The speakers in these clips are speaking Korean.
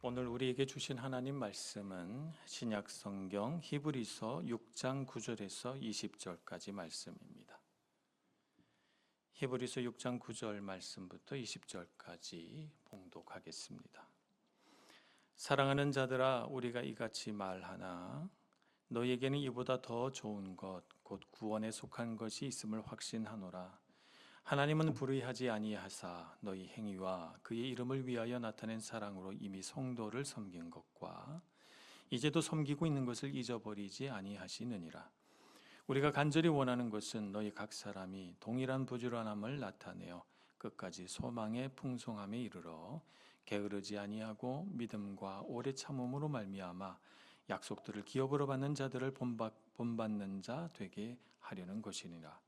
오늘 우리에게 주신 하나님 말씀은 신약 성경 히브리서 6장 9절에서 20절까지 말씀입니다. 히브리서 6장 9절 말씀부터 20절까지 봉독하겠습니다. 사랑하는 자들아 우리가 이같이 말하나 너에게는 이보다 더 좋은 것 곧 구원에 속한 것이 있음을 확신하노라 하나님은 불의하지 아니하사 너희 행위와 그의 이름을 위하여 나타낸 사랑으로 이미 성도를 섬긴 것과 이제도 섬기고 있는 것을 잊어버리지 아니하시느니라. 우리가 간절히 원하는 것은 너희 각 사람이 동일한 부지런함을 나타내어 끝까지 소망의 풍성함에 이르러 게으르지 아니하고 믿음과 오래 참음으로 말미암아 약속들을 기업으로 받는 자들을 본받, 본받는 자 되게 하려는 것이니라.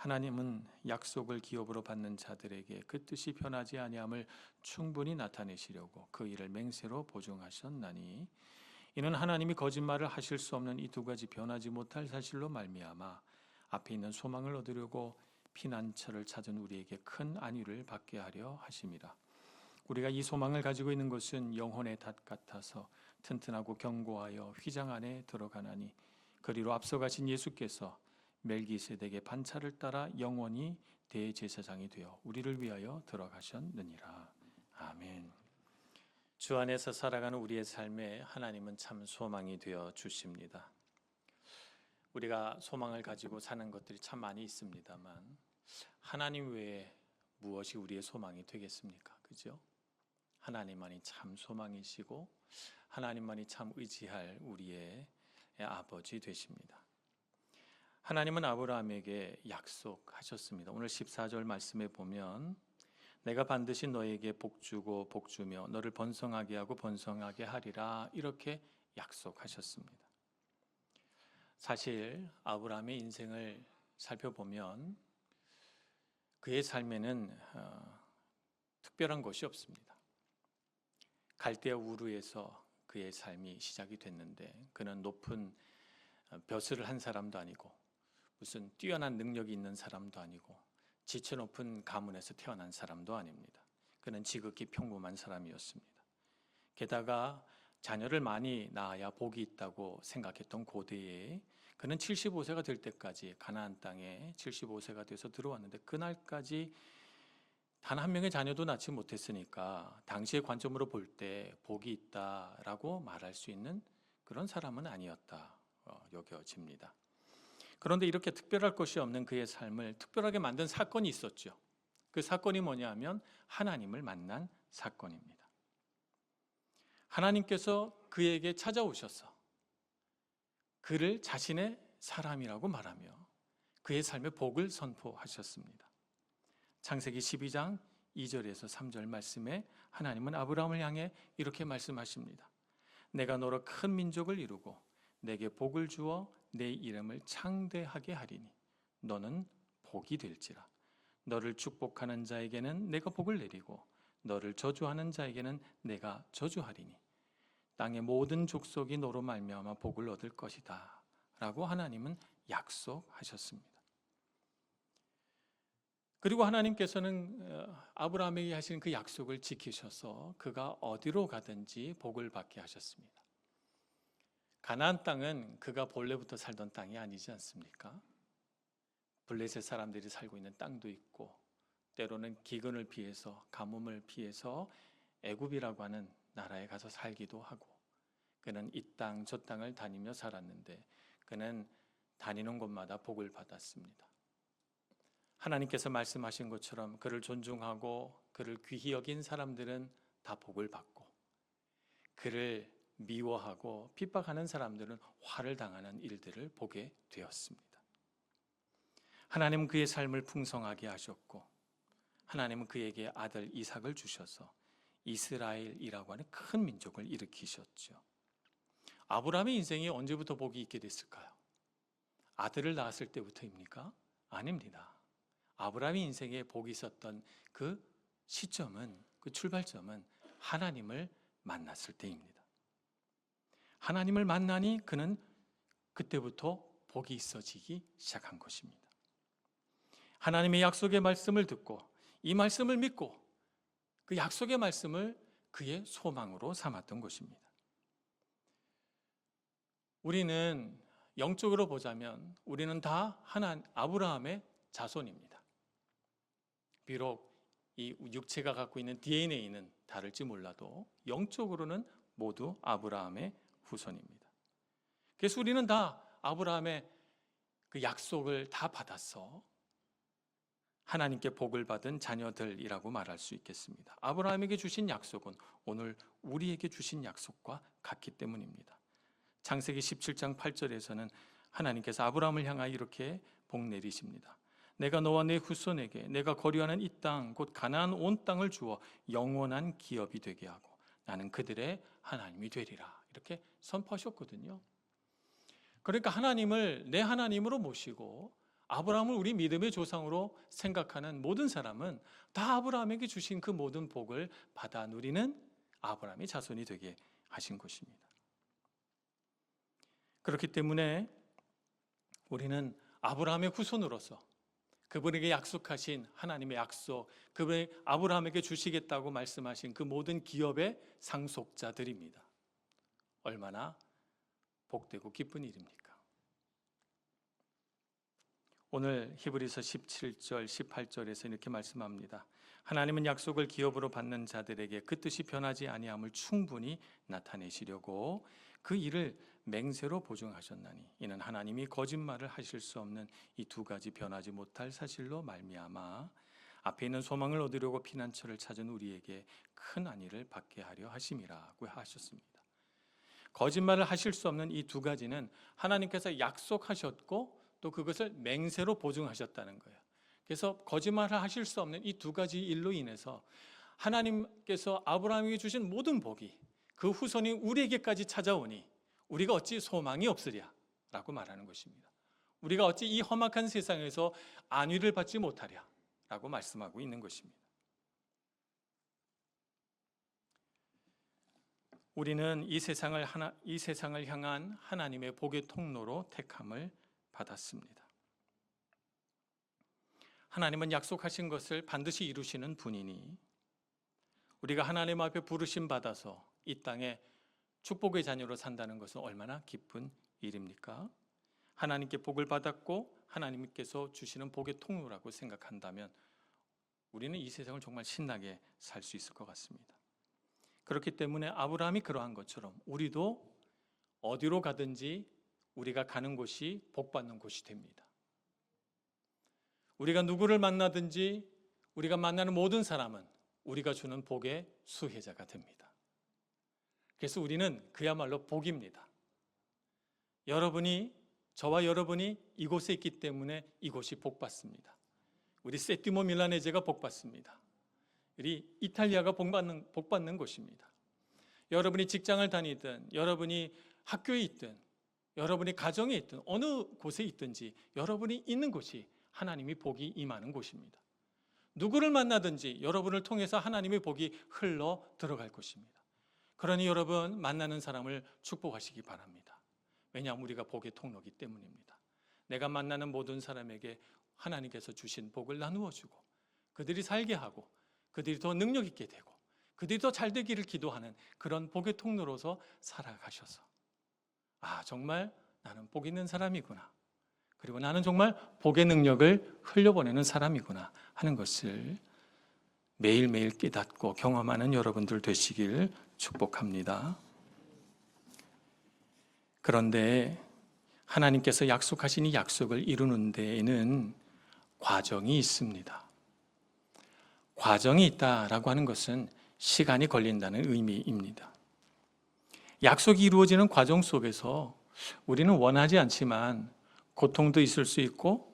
하나님은 약속을 기업으로 받는 자들에게 그 뜻이 변하지 아니함을 충분히 나타내시려고 그 일을 맹세로 보증하셨나니 이는 하나님이 거짓말을 하실 수 없는 이 두 가지 변하지 못할 사실로 말미암아 앞에 있는 소망을 얻으려고 피난처를 찾은 우리에게 큰 안위를 받게 하려 하심이라. 우리가 이 소망을 가지고 있는 것은 영혼의 닷 같아서 튼튼하고 견고하여 휘장 안에 들어가나니 그리로 앞서가신 예수께서 멜기세덱의 반차를 따라 영원히 대제사장이 되어 우리를 위하여 들어가셨느니라. 아멘. 주 안에서 살아가는 우리의 삶에 하나님은 참 소망이 되어 주십니다. 우리가 소망을 가지고 사는 것들이 참 많이 있습니다만 하나님 외에 무엇이 우리의 소망이 되겠습니까? 그죠? 하나님만이 참 소망이시고 하나님만이 참 의지할 우리의 아버지 되십니다. 하나님은 아브라함에게 약속하셨습니다. 오늘 14절 말씀에 보면 내가 반드시 너에게 복 주고 복 주며 너를 번성하게 하고 번성하게 하리라 이렇게 약속하셨습니다. 사실 아브라함의 인생을 살펴보면 그의 삶에는 어, 특별한 것이 없습니다. 갈대아 우르에서 그의 삶이 시작이 됐는데 그는 높은 어, 벼슬을 한 사람도 아니고 무슨 뛰어난 능력이 있는 사람도 아니고 지체 높은 가문에서 태어난 사람도 아닙니다. 그는 지극히 평범한 사람이었습니다. 게다가 자녀를 많이 낳아야 복이 있다고 생각했던 고대에 그는 75세가 될 때까지 가나안 땅에 75세가 돼서 들어왔는데 그날까지 단 한 명의 자녀도 낳지 못했으니까 당시의 관점으로 볼 때 복이 있다라고 말할 수 있는 그런 사람은 아니었다 어, 여겨집니다. 그런데 이렇게 특별할 것이 없는 그의 삶을 특별하게 만든 사건이 있었죠. 그 사건이 뭐냐 하면 하나님을 만난 사건입니다. 하나님께서 그에게 찾아오셔서 그를 자신의 사람이라고 말하며 그의 삶의 복을 선포하셨습니다. 창세기 12장 2절에서 3절 말씀에 하나님은 아브라함을 향해 이렇게 말씀하십니다. 내가 너로 큰 민족을 이루고 내게 복을 주어 내 이름을 창대하게 하리니 너는 복이 될지라 너를 축복하는 자에게는 내가 복을 내리고 너를 저주하는 자에게는 내가 저주하리니 땅의 모든 족속이 너로 말미암아 복을 얻을 것이다 라고 하나님은 약속하셨습니다. 그리고 하나님께서는 어, 아브라함에게 하신 그 약속을 지키셔서 그가 어디로 가든지 복을 받게 하셨습니다. 가나안 땅은 그가 본래부터 살던 땅이 아니지 않습니까? 블레셋 사람들이 살고 있는 땅도 있고 때로는 기근을 피해서 가뭄을 피해서 애굽이라고 하는 나라에 가서 살기도 하고 그는 이 땅 저 땅을 다니며 살았는데 그는 다니는 곳마다 복을 받았습니다. 하나님께서 말씀하신 것처럼 그를 존중하고 그를 귀히 여긴 사람들은 다 복을 받고 그를 미워하고 핍박하는 사람들은 화를 당하는 일들을 보게 되었습니다. 하나님은 그의 삶을 풍성하게 하셨고 하나님은 그에게 아들 이삭을 주셔서 이스라엘이라고 하는 큰 민족을 일으키셨죠. 아브라함의 인생이 언제부터 복이 있게 됐을까요? 아들을 낳았을 때부터입니까? 아닙니다. 아브라함의 인생에 복이 있었던 그 시점은 그 출발점은 하나님을 만났을 때입니다. 하나님을 만나니 그는 그때부터 복이 있어지기 시작한 것입니다. 하나님의 약속의 말씀을 듣고 이 말씀을 믿고 그 약속의 말씀을 그의 소망으로 삼았던 것입니다. 우리는 영적으로 보자면 우리는 다 하나 아브라함의 자손입니다. 비록 이 육체가 갖고 있는 DNA는 다를지 몰라도 영적으로는 모두 아브라함의 후손입니다. 그래서 우리는 다 아브라함의 그 약속을 다 받았어 하나님께 복을 받은 자녀들이라고 말할 수 있겠습니다. 아브라함에게 주신 약속은 오늘 우리에게 주신 약속과 같기 때문입니다. 창세기 17장 8절에서는 하나님께서 아브라함을 향하여 이렇게 복 내리십니다. 내가 너와 내 후손에게 내가 거류하는 이 땅 곧 가나안 온 땅을 주어 영원한 기업이 되게 하고 나는 그들의 하나님이 되리라. 이렇게 선포하셨거든요. 그러니까 하나님을 내 하나님으로 모시고 아브라함을 우리 믿음의 조상으로 생각하는 모든 사람은 다 아브라함에게 주신 그 모든 복을 받아 누리는 아브라함의 자손이 되게 하신 것입니다. 그렇기 때문에 우리는 아브라함의 후손으로서 그분에게 약속하신 하나님의 약속, 그분이 아브라함에게 주시겠다고 말씀하신 그 모든 기업의 상속자들입니다. 얼마나 복되고 기쁜 일입니까? 오늘 히브리서 17절, 18절에서 이렇게 말씀합니다. 하나님은 약속을 기업으로 받는 자들에게 그 뜻이 변하지 아니함을 충분히 나타내시려고 그 일을 맹세로 보증하셨나니 이는 하나님이 거짓말을 하실 수 없는 이 두 가지 변하지 못할 사실로 말미암아 앞에 있는 소망을 얻으려고 피난처를 찾은 우리에게 큰 안위를 받게 하려 하심이라고 하셨습니다. 거짓말을 하실 수 없는 이 두 가지는 하나님께서 약속하셨고 또 그것을 맹세로 보증하셨다는 거예요. 그래서 거짓말을 하실 수 없는 이 두 가지 일로 인해서 하나님께서 아브라함에게 주신 모든 복이 그 후손이 우리에게까지 찾아오니 우리가 어찌 소망이 없으랴 라고 말하는 것입니다. 우리가 어찌 이 험악한 세상에서 안위를 받지 못하랴 라고 말씀하고 있는 것입니다. 우리는 이 세상을 하나 이 세상을 향한 하나님의 복의 통로로 택함을 받았습니다. 하나님은 약속하신 것을 반드시 이루시는 분이니 우리가 하나님 앞에 부르심 받아서 이 땅에 축복의 자녀로 산다는 것은 얼마나 기쁜 일입니까? 하나님께 복을 받았고 하나님께서 주시는 복의 통로라고 생각한다면 우리는 이 세상을 정말 신나게 살 수 있을 것 같습니다. 그렇기 때문에 아브라함이 그러한 것처럼 우리도 어디로 가든지 우리가 가는 곳이 복 받는 곳이 됩니다. 우리가 누구를 만나든지 우리가 만나는 모든 사람은 우리가 주는 복의 수혜자가 됩니다. 그래서 우리는 그야말로 복입니다. 여러분이 저와 여러분이 이곳에 있기 때문에 이곳이 복받습니다. 우리 세티모 밀라네제가 복받습니다. 우리 이탈리아가 복받는, 복받는 곳입니다. 여러분이 직장을 다니든 여러분이 학교에 있든 여러분이 가정에 있든 어느 곳에 있든지 여러분이 있는 곳이 하나님이 복이 임하는 곳입니다. 누구를 만나든지 여러분을 통해서 하나님의 복이 흘러 들어갈 것입니다. 그러니 여러분 만나는 사람을 축복하시기 바랍니다. 왜냐하면 우리가 복의 통로기 때문입니다. 내가 만나는 모든 사람에게 하나님께서 주신 복을 나누어 주고 그들이 살게 하고 그들이 더 능력 있게 되고 그들이 더 잘 되기를 기도하는 그런 복의 통로로서 살아가셔서 아, 정말 나는 복 있는 사람이구나. 그리고 나는 정말 복의 능력을 흘려보내는 사람이구나 하는 것을 매일매일 깨닫고 경험하는 여러분들 되시길 축복합니다. 그런데 하나님께서 약속하신 이 약속을 이루는 데에는 과정이 있습니다. 과정이 있다라고 하는 것은 시간이 걸린다는 의미입니다. 약속이 이루어지는 과정 속에서 우리는 원하지 않지만 고통도 있을 수 있고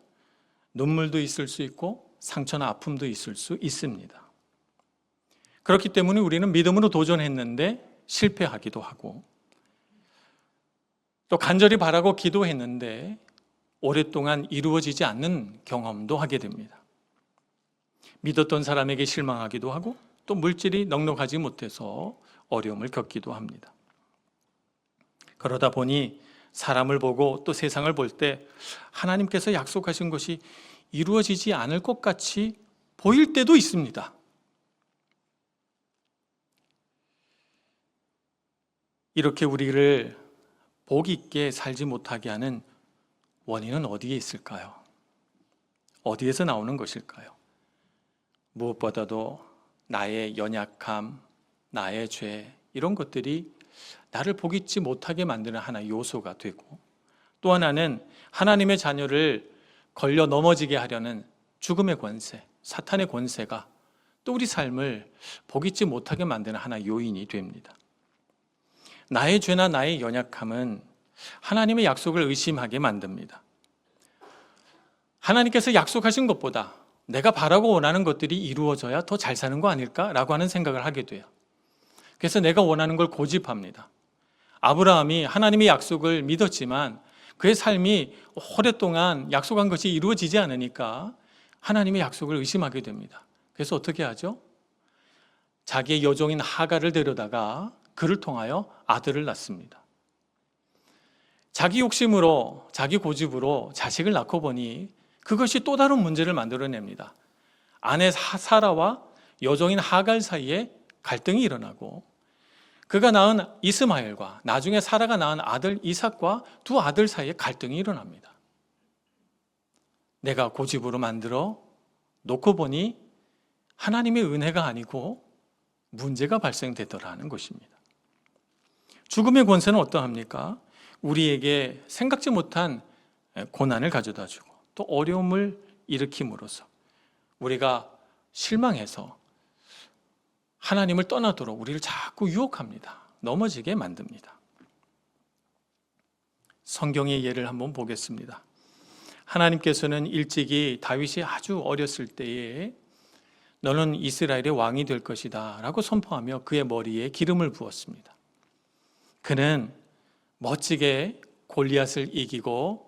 눈물도 있을 수 있고 상처나 아픔도 있을 수 있습니다. 그렇기 때문에 우리는 믿음으로 도전했는데 실패하기도 하고 또 간절히 바라고 기도했는데 오랫동안 이루어지지 않는 경험도 하게 됩니다. 믿었던 사람에게 실망하기도 하고 또 물질이 넉넉하지 못해서 어려움을 겪기도 합니다. 그러다 보니 사람을 보고 또 세상을 볼 때 하나님께서 약속하신 것이 이루어지지 않을 것 같이 보일 때도 있습니다. 이렇게 우리를 복 있게 살지 못하게 하는 원인은 어디에 있을까요? 어디에서 나오는 것일까요? 무엇보다도 나의 연약함, 나의 죄, 이런 것들이 나를 복 있지 못하게 만드는 하나의 요소가 되고 또 하나는 하나님의 자녀를 걸려 넘어지게 하려는 죽음의 권세, 사탄의 권세가 또 우리 삶을 복 있지 못하게 만드는 하나의 요인이 됩니다. 나의 죄나 나의 연약함은 하나님의 약속을 의심하게 만듭니다. 하나님께서 약속하신 것보다 내가 바라고 원하는 것들이 이루어져야 더 잘 사는 거 아닐까라고 하는 생각을 하게 돼요. 그래서 내가 원하는 걸 고집합니다. 아브라함이 하나님의 약속을 믿었지만 그의 삶이 오랫동안 약속한 것이 이루어지지 않으니까 하나님의 약속을 의심하게 됩니다. 그래서 어떻게 하죠? 자기의 여종인 하가를 데려다가 그를 통하여 아들을 낳습니다. 자기 욕심으로, 자기 고집으로 자식을 낳고 보니 그것이 또 다른 문제를 만들어냅니다. 아내 사라와 여종인 하갈 사이에 갈등이 일어나고 그가 낳은 이스마엘과 나중에 사라가 낳은 아들 이삭과 두 아들 사이에 갈등이 일어납니다. 내가 고집으로 만들어 놓고 보니 하나님의 은혜가 아니고 문제가 발생되더라는 것입니다. 죽음의 권세는 어떠합니까? 우리에게 생각지 못한 고난을 가져다 주고 또 어려움을 일으킴으로써 우리가 실망해서 하나님을 떠나도록 우리를 자꾸 유혹합니다. 넘어지게 만듭니다. 성경의 예를 한번 보겠습니다. 하나님께서는 일찍이 다윗이 아주 어렸을 때에 너는 이스라엘의 왕이 될 것이다 라고 선포하며 그의 머리에 기름을 부었습니다. 그는 멋지게 골리앗을 이기고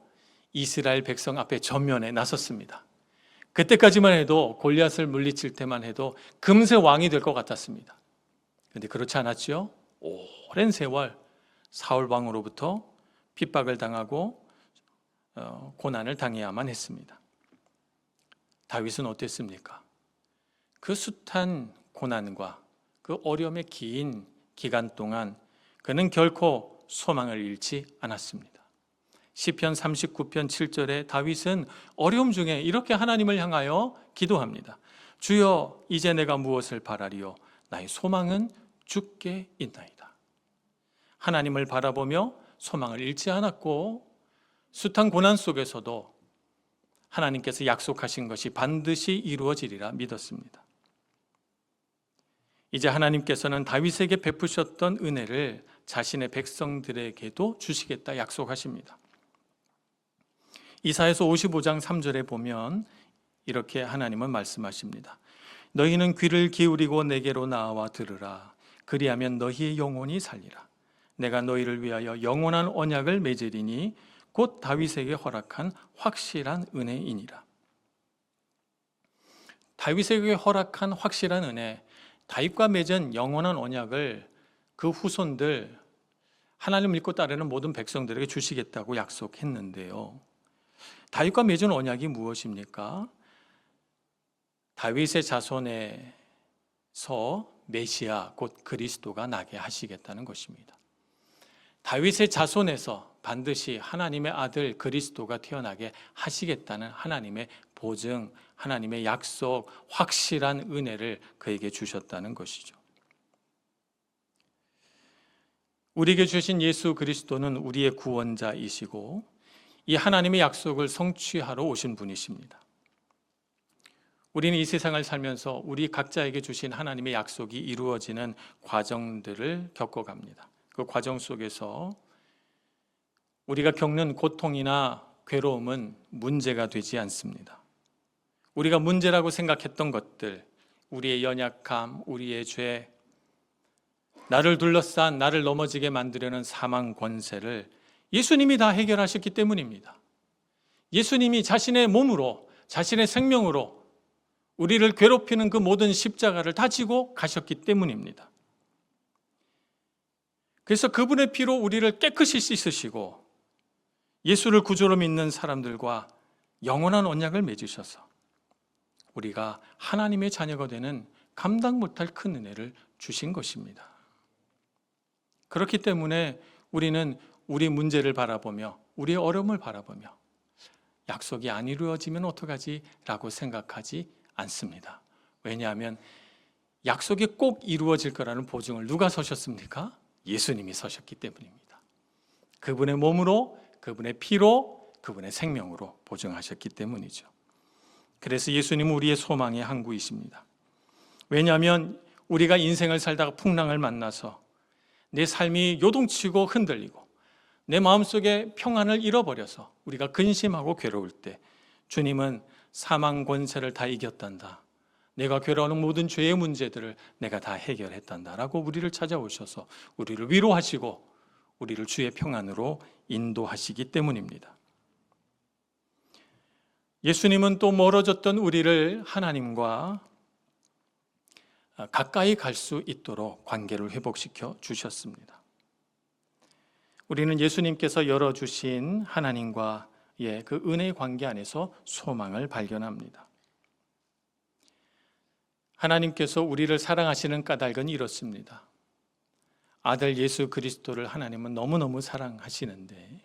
이스라엘 백성 앞에 전면에 나섰습니다. 그때까지만 해도 골리앗을 물리칠 때만 해도 금세 왕이 될 것 같았습니다. 그런데 그렇지 않았지요? 오랜 세월 사울 왕으로부터 핍박을 당하고 어, 고난을 당해야만 했습니다. 다윗은 어땠습니까? 그 숱한 고난과 그 어려움의 긴 기간 동안 그는 결코 소망을 잃지 않았습니다. 시편 39편 7절에 다윗은 어려움 중에 이렇게 하나님을 향하여 기도합니다. 주여 이제 내가 무엇을 바라리요 나의 소망은 주께 있나이다. 하나님을 바라보며 소망을 잃지 않았고 숱한 고난 속에서도 하나님께서 약속하신 것이 반드시 이루어지리라 믿었습니다. 이제 하나님께서는 다윗에게 베푸셨던 은혜를 자신의 백성들에게도 주시겠다 약속하십니다. 이사에서 55장 3절에 보면 이렇게 하나님은 말씀하십니다. 너희는 귀를 기울이고 내게로 나와 들으라. 그리하면 너희의 영혼이 살리라. 내가 너희를 위하여 영원한 언약을 맺으리니 곧 다윗에게 허락한 확실한 은혜이니라. 다윗에게 허락한 확실한 은혜, 다윗과 맺은 영원한 언약을 그 후손들 하나님 믿고 따르는 모든 백성들에게 주시겠다고 약속했는데요. 다윗과 맺은 언약이 무엇입니까? 다윗의 자손에서 메시아 곧 그리스도가 나게 하시겠다는 것입니다. 다윗의 자손에서 반드시 하나님의 아들 그리스도가 태어나게 하시겠다는 하나님의 보증, 하나님의 약속, 확실한 은혜를 그에게 주셨다는 것이죠. 우리에게 주신 예수 그리스도는 우리의 구원자이시고 이 하나님의 약속을 성취하러 오신 분이십니다. 우리는 이 세상을 살면서 우리 각자에게 주신 하나님의 약속이 이루어지는 과정들을 겪어갑니다. 그 과정 속에서 우리가 겪는 고통이나 괴로움은 문제가 되지 않습니다. 우리가 문제라고 생각했던 것들, 우리의 연약함, 우리의 죄, 나를 둘러싼 나를 넘어지게 만들려는 사망 권세를 예수님이 다 해결하셨기 때문입니다. 예수님이 자신의 몸으로, 자신의 생명으로 우리를 괴롭히는 그 모든 십자가를 다 지고 가셨기 때문입니다. 그래서 그분의 피로 우리를 깨끗이 씻으시고 예수를 구조로 믿는 사람들과 영원한 언약을 맺으셔서 우리가 하나님의 자녀가 되는 감당 못할 큰 은혜를 주신 것입니다. 그렇기 때문에 우리는 우리 문제를 바라보며 우리의 어려움을 바라보며 약속이 안 이루어지면 어떡하지? 라고 생각하지 않습니다. 왜냐하면 약속이 꼭 이루어질 거라는 보증을 누가 서셨습니까? 예수님이 서셨기 때문입니다. 그분의 몸으로, 그분의 피로, 그분의 생명으로 보증하셨기 때문이죠. 그래서 예수님은 우리의 소망의 항구이십니다. 왜냐하면 우리가 인생을 살다가 풍랑을 만나서 내 삶이 요동치고 흔들리고 내 마음속에 평안을 잃어버려서 우리가 근심하고 괴로울 때 주님은 사망 권세를 다 이겼단다. 내가 괴로워하는 모든 죄의 문제들을 내가 다 해결했단다라고 우리를 찾아오셔서 우리를 위로하시고 우리를 주의 평안으로 인도하시기 때문입니다. 예수님은 또 멀어졌던 우리를 하나님과 가까이 갈 수 있도록 관계를 회복시켜 주셨습니다. 우리는 예수님께서 열어주신 하나님과의 그 은혜의 관계 안에서 소망을 발견합니다. 하나님께서 우리를 사랑하시는 까닭은 이렇습니다. 아들 예수 그리스도를 하나님은 너무너무 사랑하시는데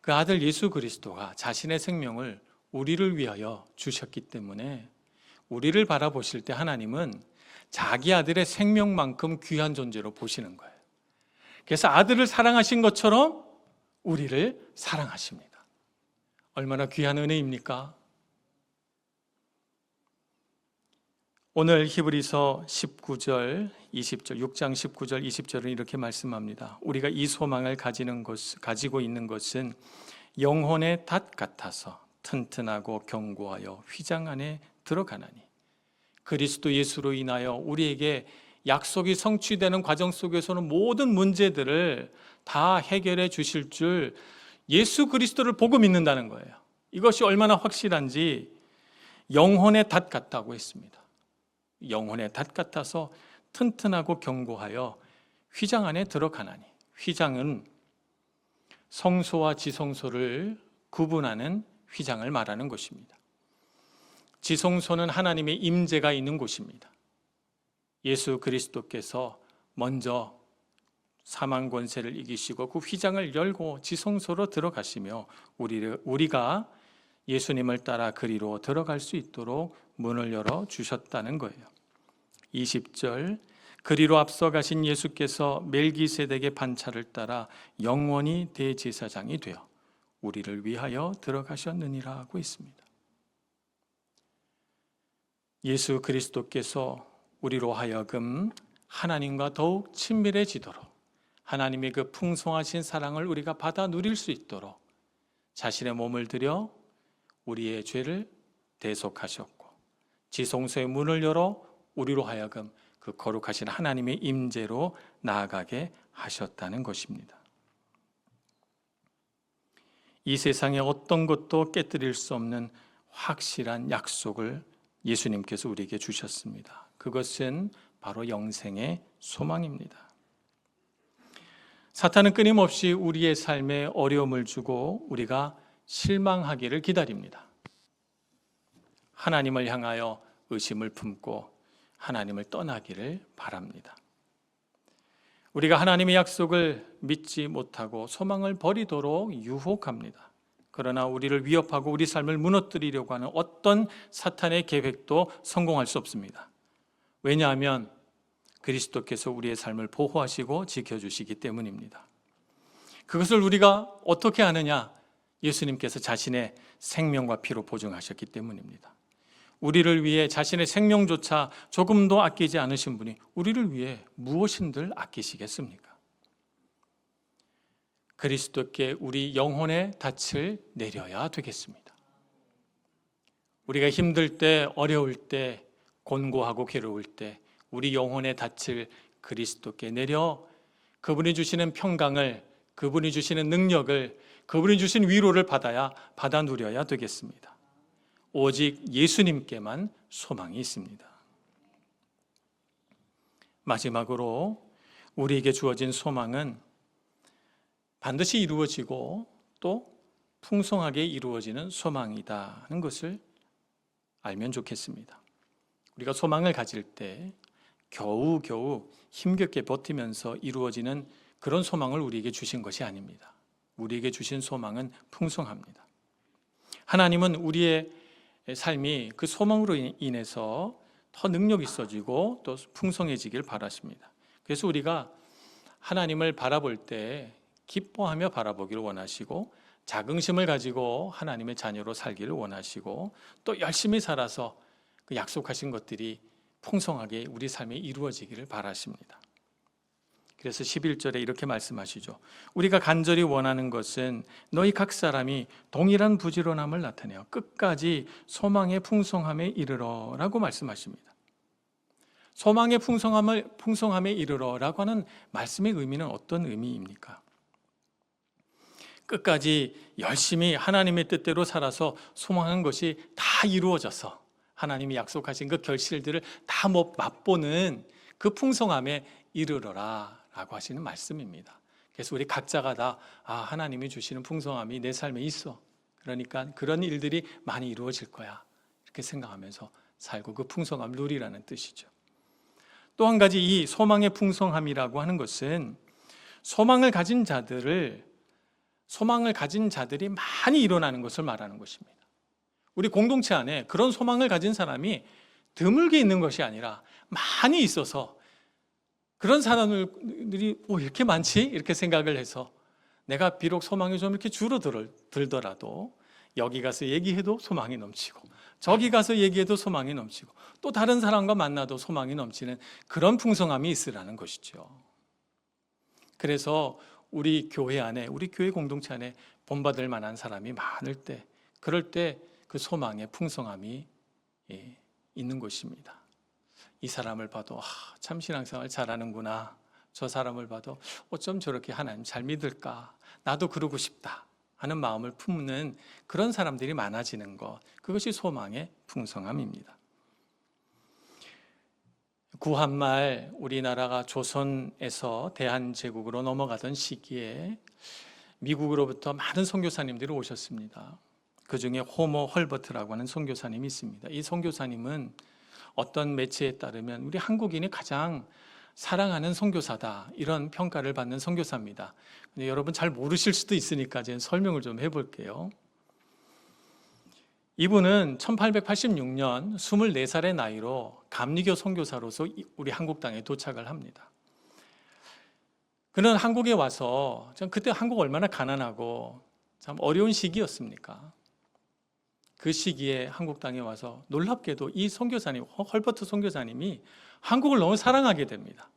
그 아들 예수 그리스도가 자신의 생명을 우리를 위하여 주셨기 때문에 우리를 바라보실 때 하나님은 자기 아들의 생명만큼 귀한 존재로 보시는 거예요. 그래서 아들을 사랑하신 것처럼 우리를 사랑하십니다. 얼마나 귀한 은혜입니까? 오늘 히브리서 19절, 20절, 6장 19절, 20절은 이렇게 말씀합니다. 우리가 이 소망을 가지는 것, 가지고 있는 것은 영혼의 닷 같아서 튼튼하고 견고하여 휘장 안에 들어가나니 그리스도 예수로 인하여 우리에게 약속이 성취되는 과정 속에서는 모든 문제들을 다 해결해 주실 줄 예수 그리스도를 보고 믿는다는 거예요. 이것이 얼마나 확실한지 영혼의 닷 같다고 했습니다. 영혼의 닷 같아서 튼튼하고 견고하여 휘장 안에 들어가나니 휘장은 성소와 지성소를 구분하는 휘장을 말하는 것입니다. 지성소는 하나님의 임재가 있는 곳입니다. 예수 그리스도께서 먼저 사망 권세를 이기시고 그 휘장을 열고 지성소로 들어가시며 우리를 우리가 예수님을 따라 그리로 들어갈 수 있도록 문을 열어 주셨다는 거예요. 20절 그리로 앞서가신 예수께서 멜기세덱의 반차를 따라 영원히 대제사장이 되어 우리를 위하여 들어가셨느니라 하고 있습니다. 예수 그리스도께서 우리로 하여금 하나님과 더욱 친밀해지도록 하나님의 그 풍성하신 사랑을 우리가 받아 누릴 수 있도록 자신의 몸을 들여 우리의 죄를 대속하셨고 지성소의 문을 열어 우리로 하여금 그 거룩하신 하나님의 임재로 나아가게 하셨다는 것입니다. 이 세상에 어떤 것도 깨뜨릴 수 없는 확실한 약속을 예수님께서 우리에게 주셨습니다. 그것은 바로 영생의 소망입니다. 사탄은 끊임없이 우리의 삶에 어려움을 주고 우리가 실망하기를 기다립니다. 하나님을 향하여 의심을 품고 하나님을 떠나기를 바랍니다. 우리가 하나님의 약속을 믿지 못하고 소망을 버리도록 유혹합니다. 그러나 우리를 위협하고 우리 삶을 무너뜨리려고 하는 어떤 사탄의 계획도 성공할 수 없습니다. 왜냐하면 그리스도께서 우리의 삶을 보호하시고 지켜주시기 때문입니다. 그것을 우리가 어떻게 하느냐? 예수님께서 자신의 생명과 피로 보증하셨기 때문입니다. 우리를 위해 자신의 생명조차 조금도 아끼지 않으신 분이 우리를 위해 무엇인들 아끼시겠습니까? 그리스도께 우리 영혼의 닻을 내려야 되겠습니다. 우리가 힘들 때, 어려울 때, 곤고하고 괴로울 때 우리 영혼의 닻을 그리스도께 내려 그분이 주시는 평강을 그분이 주시는 능력을 그분이 주신 위로를 받아야 받아 누려야 되겠습니다. 오직 예수님께만 소망이 있습니다. 마지막으로 우리에게 주어진 소망은 반드시 이루어지고 또 풍성하게 이루어지는 소망이다는 것을 알면 좋겠습니다. 우리가 소망을 가질 때 겨우겨우 힘겹게 버티면서 이루어지는 그런 소망을 우리에게 주신 것이 아닙니다. 우리에게 주신 소망은 풍성합니다. 하나님은 우리의 삶이 그 소망으로 인해서 더 능력 있어지고 또 풍성해지길 바라십니다. 그래서 우리가 하나님을 바라볼 때 기뻐하며 바라보기를 원하시고 자긍심을 가지고 하나님의 자녀로 살기를 원하시고 또 열심히 살아서 그 약속하신 것들이 풍성하게 우리 삶에 이루어지기를 바라십니다. 그래서 11절에 이렇게 말씀하시죠. 우리가 간절히 원하는 것은 너희 각 사람이 동일한 부지런함을 나타내어 끝까지 소망의 풍성함에 이르러라고 말씀하십니다. 소망의 풍성함을 풍성함에 이르러라고 하는 말씀의 의미는 어떤 의미입니까? 끝까지 열심히 하나님의 뜻대로 살아서 소망한 것이 다 이루어져서 하나님이 약속하신 그 결실들을 다 맛보는 그 풍성함에 이르러라 라고 하시는 말씀입니다. 그래서 우리 각자가 다 아, 하나님이 주시는 풍성함이 내 삶에 있어. 그러니까 그런 일들이 많이 이루어질 거야. 이렇게 생각하면서 살고 그 풍성함 누리라는 뜻이죠. 또 한 가지 이 소망의 풍성함이라고 하는 것은 소망을 가진 자들을 소망을 가진 자들이 많이 일어나는 것을 말하는 것입니다. 우리 공동체 안에 그런 소망을 가진 사람이 드물게 있는 것이 아니라 많이 있어서 그런 사람들이 오, 이렇게 많지? 이렇게 생각을 해서 내가 비록 소망이 좀 이렇게 줄어들더라도 여기 가서 얘기해도 소망이 넘치고 저기 가서 얘기해도 소망이 넘치고 또 다른 사람과 만나도 소망이 넘치는 그런 풍성함이 있으라는 것이죠. 그래서 우리 교회 안에 우리 교회 공동체 안에 본받을 만한 사람이 많을 때 그럴 때 그 소망의 풍성함이 예, 있는 것입니다. 이 사람을 봐도 아, 참 신앙생활 잘하는구나. 저 사람을 봐도 어쩜 저렇게 하나님 잘 믿을까? 나도 그러고 싶다. 하는 마음을 품는 그런 사람들이 많아지는 것. 그것이 소망의 풍성함입니다. 구한말 우리나라가 조선에서 대한제국으로 넘어가던 시기에 미국으로부터 많은 선교사님들이 오셨습니다. 그 중에 호모 헐버트라고 하는 선교사님이 있습니다. 이 선교사님은 어떤 매체에 따르면 우리 한국인이 가장 사랑하는 선교사다 이런 평가를 받는 선교사입니다. 근데 여러분 잘 모르실 수도 있으니까 제가 설명을 좀 해볼게요. 이분은 1886년 24살의 나이로 감리교 선교사로서 우리 한국 땅에 도착을 합니다. 그는 한국에 와서 전 그때 한국 얼마나 가난하고 참 어려운 시기였습니까? 그 시기에 한국 땅에 와서 놀랍게도 이 선교사님 헐버트 선교사님이 한국을 너무 사랑하게 됩니다.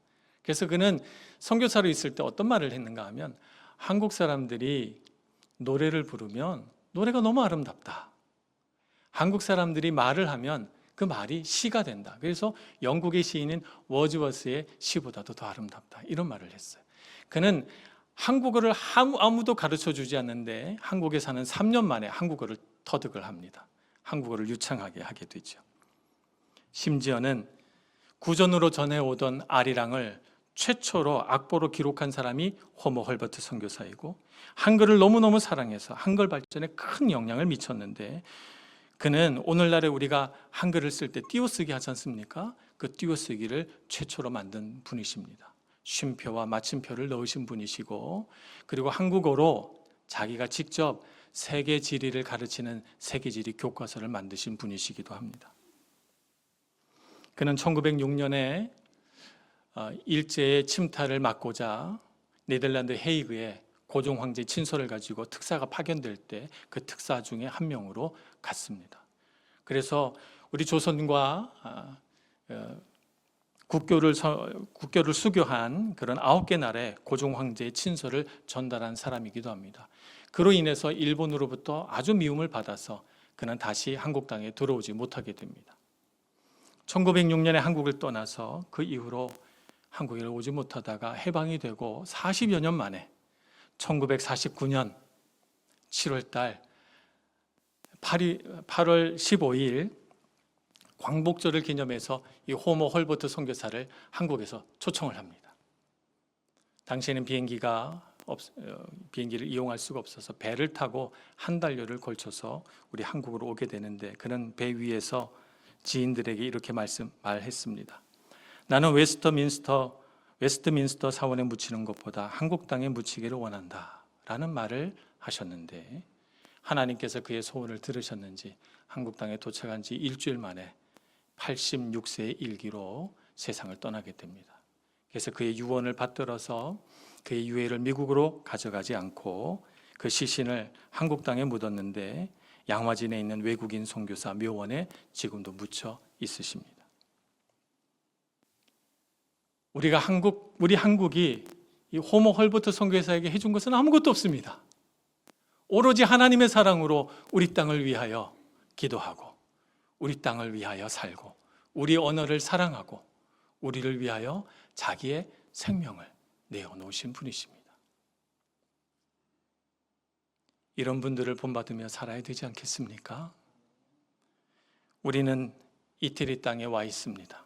그래서 그는 선교사로 있을 때 어떤 말을 했는가 하면 한국 사람들이 노래를 부르면 노래가 너무 아름답다. 한국 사람들이 말을 하면 그 말이 시가 된다. 그래서 영국의 시인인 워즈워스의 시보다도 더 아름답다. 이런 말을 했어요. 그는 한국어를 아무도 가르쳐 주지 않는데 한국에 사는 3년 만에 한국어를 터득을 합니다. 한국어를 유창하게 하게 되죠. 심지어는 구전으로 전해오던 아리랑을 최초로 악보로 기록한 사람이 호모 헐버트 선교사이고 한글을 너무너무 사랑해서 한글 발전에 큰 영향을 미쳤는데 그는 오늘날에 우리가 한글을 쓸 때 띄어쓰기 하지 않습니까? 그 띄어쓰기를 최초로 만든 분이십니다. 쉼표와 마침표를 넣으신 분이시고 그리고 한국어로 자기가 직접 세계 지리를 가르치는 세계 지리 교과서를 만드신 분이시기도 합니다. 그는 1906년에 어, 일제의 침탈을 막고자 네덜란드 헤이그에 고종 황제 친서를 가지고 특사가 파견될 때 그 특사 중에 한 명으로 갔습니다. 그래서 우리 조선과 아, 어, 국교를 국교를 수교한 그런 아홉 개 나라의 고종 황제의 친서를 전달한 사람이기도 합니다. 그로 인해서 일본으로부터 아주 미움을 받아서 그는 다시 한국 땅에 들어오지 못하게 됩니다. 1906년에 한국을 떠나서 그 이후로 한국에 오지 못하다가 해방이 되고 40여 년 만에 1949년 7월 달 8월 15일 광복절을 기념해서 이 호모 헐버트 선교사를 한국에서 초청을 합니다. 당시에는 비행기가 없, 어, 비행기를 이용할 수가 없어서 배를 타고 한 달여를 걸쳐서 우리 한국으로 오게 되는데 그는 배 위에서 지인들에게 이렇게 말씀 말했습니다. 나는 웨스터민스터 웨스트민스터 사원에 묻히는 것보다 한국 땅에 묻히기를 원한다라는 말을 하셨는데 하나님께서 그의 소원을 들으셨는지 한국 땅에 도착한 지 일주일 만에 86세의 일기로 세상을 떠나게 됩니다. 그래서 그의 유언을 받들어서 그의 유해를 미국으로 가져가지 않고 그 시신을 한국 땅에 묻었는데 양화진에 있는 외국인 선교사 묘원에 지금도 묻혀 있으십니다. 우리가 한국 우리 한국이 이 호모 헐버트 선교사에게 해준 것은 아무것도 없습니다. 오로지 하나님의 사랑으로 우리 땅을 위하여 기도하고 우리 땅을 위하여 살고 우리 언어를 사랑하고 우리를 위하여 자기의 생명을 내어 놓으신 분이십니다. 이런 분들을 본받으며 살아야 되지 않겠습니까? 우리는 이태리 땅에 와 있습니다.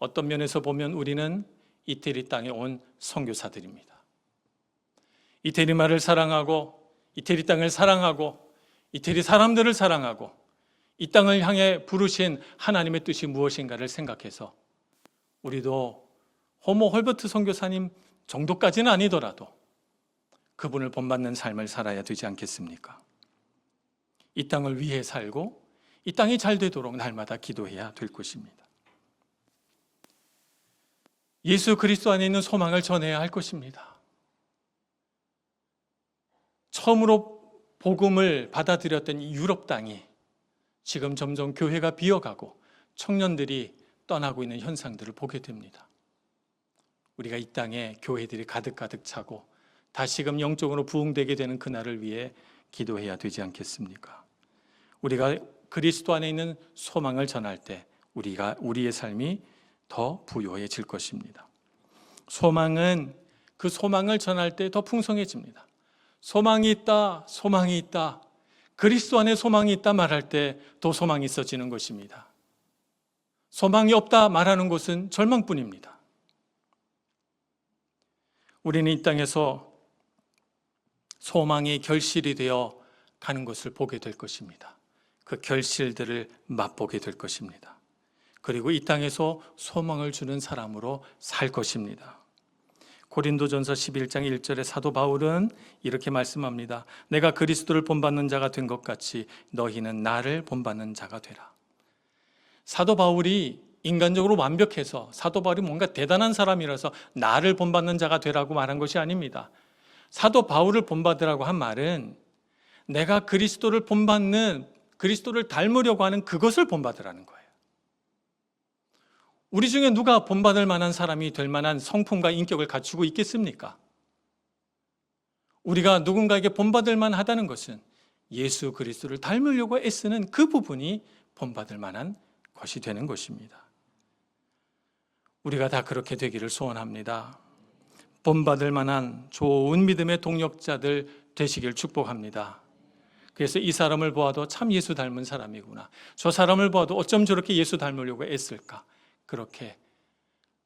어떤 면에서 보면 우리는 이태리 땅에 온 선교사들입니다. 이태리 말을 사랑하고 이태리 땅을 사랑하고 이태리 사람들을 사랑하고 이 땅을 향해 부르신 하나님의 뜻이 무엇인가를 생각해서 우리도 호모 헐버트 선교사님 정도까지는 아니더라도 그분을 본받는 삶을 살아야 되지 않겠습니까? 이 땅을 위해 살고 이 땅이 잘 되도록 날마다 기도해야 될 것입니다. 예수 그리스도 안에 있는 소망을 전해야 할 것입니다. 처음으로 복음을 받아들였던 이 유럽 땅이 지금 점점 교회가 비어가고 청년들이 떠나고 있는 현상들을 보게 됩니다. 우리가 이 땅에 교회들이 가득가득 차고 다시금 영적으로 부흥되게 되는 그날을 위해 기도해야 되지 않겠습니까? 우리가 그리스도 안에 있는 소망을 전할 때 우리가 우리의 삶이 더 부요해질 것입니다. 소망은 그 소망을 전할 때 더 풍성해집니다. 소망이 있다, 소망이 있다. 그리스도 안에 소망이 있다 말할 때 더 소망이 있어지는 것입니다. 소망이 없다 말하는 것은 절망뿐입니다. 우리는 이 땅에서 소망이 결실이 되어 가는 것을 보게 될 것입니다. 그 결실들을 맛보게 될 것입니다. 그리고 이 땅에서 소망을 주는 사람으로 살 것입니다. 고린도전서 11장 1절에 사도 바울은 이렇게 말씀합니다. 내가 그리스도를 본받는 자가 된 것 같이 너희는 나를 본받는 자가 되라. 사도 바울이 인간적으로 완벽해서 사도 바울이 뭔가 대단한 사람이라서 나를 본받는 자가 되라고 말한 것이 아닙니다. 사도 바울을 본받으라고 한 말은 내가 그리스도를 본받는 그리스도를 닮으려고 하는 그것을 본받으라는 거예요. 우리 중에 누가 본받을 만한 사람이 될 만한 성품과 인격을 갖추고 있겠습니까? 우리가 누군가에게 본받을 만하다는 것은 예수 그리스도를 닮으려고 애쓰는 그 부분이 본받을 만한 것이 되는 것입니다. 우리가 다 그렇게 되기를 소원합니다. 본받을 만한 좋은 믿음의 동력자들 되시길 축복합니다. 그래서 이 사람을 보아도 참 예수 닮은 사람이구나. 저 사람을 보아도 어쩜 저렇게 예수 닮으려고 애쓸까. 그렇게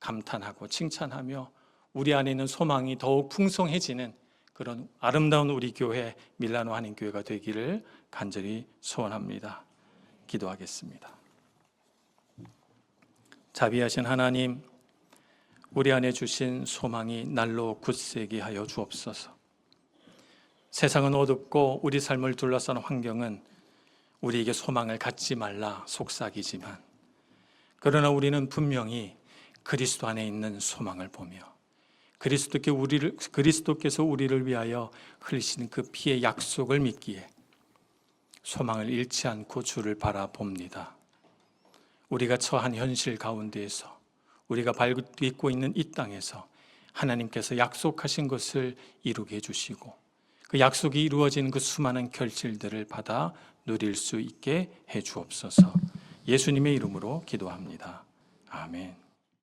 감탄하고 칭찬하며 우리 안에 있는 소망이 더욱 풍성해지는 그런 아름다운 우리 교회 밀라노 한인교회가 되기를 간절히 소원합니다. 기도하겠습니다. 자비하신 하나님, 우리 안에 주신 소망이 날로 굳세게 하여 주옵소서. 세상은 어둡고 우리 삶을 둘러싼 환경은 우리에게 소망을 갖지 말라 속삭이지만 그러나 우리는 분명히 그리스도 안에 있는 소망을 보며 그리스도께 우리를 그리스도께서 우리를 위하여 흘리신 그 피의 약속을 믿기에 소망을 잃지 않고 주를 바라봅니다. 우리가 처한 현실 가운데에서 우리가 밟고 있는 이 땅에서 하나님께서 약속하신 것을 이루게 해주시고 그 약속이 이루어진 그 수많은 결실들을 받아 누릴 수 있게 해 주옵소서. 예수님의 이름으로 기도합니다. 아멘.